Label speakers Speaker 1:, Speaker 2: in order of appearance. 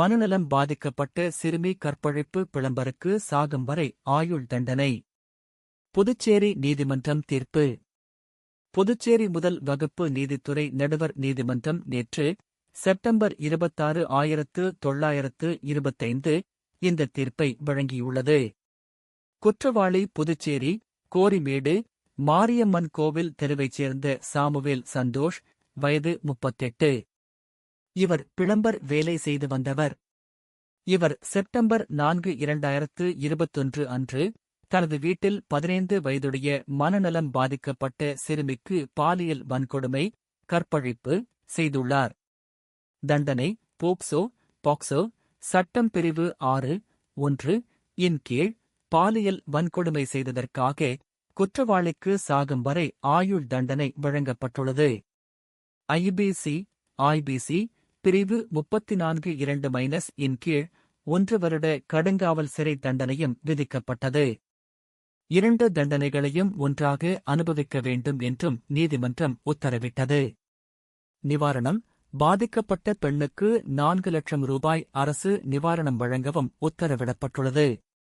Speaker 1: மனநலம் பாதிக்கப்பட்ட சிறுமி கற்பழிப்பு பிளம்பருக்கு சாகும் வரை ஆயுள் தண்டனை. புதுச்சேரி நீதிமன்றம் தீர்ப்பு. புதுச்சேரி முதல் வகுப்பு நீதித்துறை நடுவர் நீதிமன்றம் நேற்று செப்டம்பர் இருபத்தாறு ஆயிரத்து தொள்ளாயிரத்து இருபத்தைந்து இந்த தீர்ப்பை வழங்கியுள்ளது. குற்றவாளி புதுச்சேரி கோரிமேடு மாரியம்மன் கோவில் தெருவைச் சேர்ந்த சாமுவேல் சந்தோஷ் வயது முப்பத்தெட்டு. இவர் பிளம்பர் வேலை செய்து வந்தவர். இவர் செப்டம்பர் நான்கு இரண்டாயிரத்து இருபத்தொன்று அன்று தனது வீட்டில் பதினைந்து வயதுடைய மனநலம் பாதிக்கப்பட்ட சிறுமிக்கு பாலியல் வன்கொடுமை கற்பழிப்பு செய்துள்ளார். தண்டனை போக்சோ பாக்சோ சட்டம் பிரிவு ஆறு ஒன்று இன் கீழ் பாலியல் வன்கொடுமை செய்ததற்காக குற்றவாளிக்கு சாகும் வரை ஆயுள் தண்டனை வழங்கப்பட்டுள்ளது. ஐபிசி ஐபிசி பிரிவு முப்பத்தி நான்கு இரண்டு மைனஸ் இன் கீழ் ஒன்று வருட கடுங்காவல் சிறை தண்டனையும் விதிக்கப்பட்டது. இரண்டு தண்டனைகளையும் ஒன்றாக அனுபவிக்க வேண்டும் என்றும் நீதிமன்றம் உத்தரவிட்டது. நிவாரணம் பாதிக்கப்பட்ட பெண்ணுக்கு நான்கு லட்சம் ரூபாய் அரசு நிவாரணம் வழங்கவும் உத்தரவிடப்பட்டுள்ளது.